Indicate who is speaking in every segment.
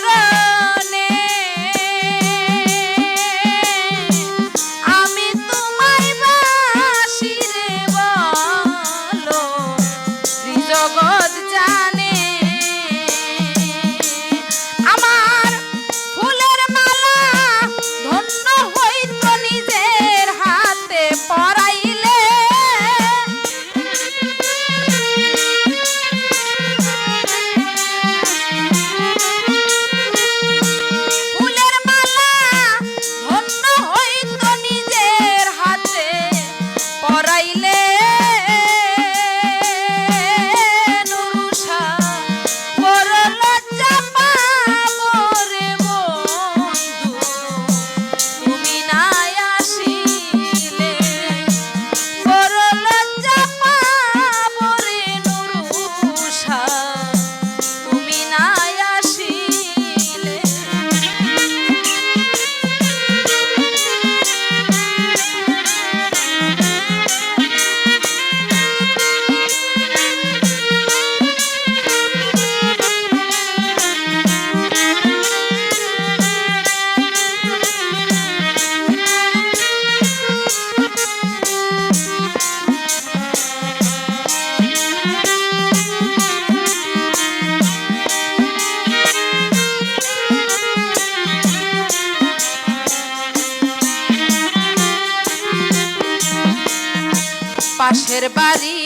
Speaker 1: ಯಾರ পাশের বাড়ি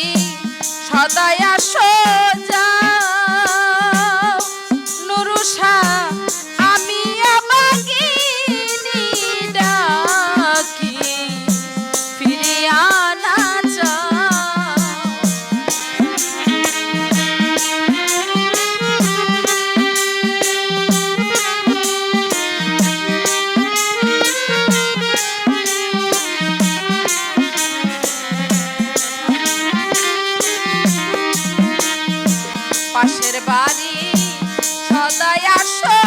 Speaker 1: সদায় আসো পাশের বাড়ি সদাই আসো।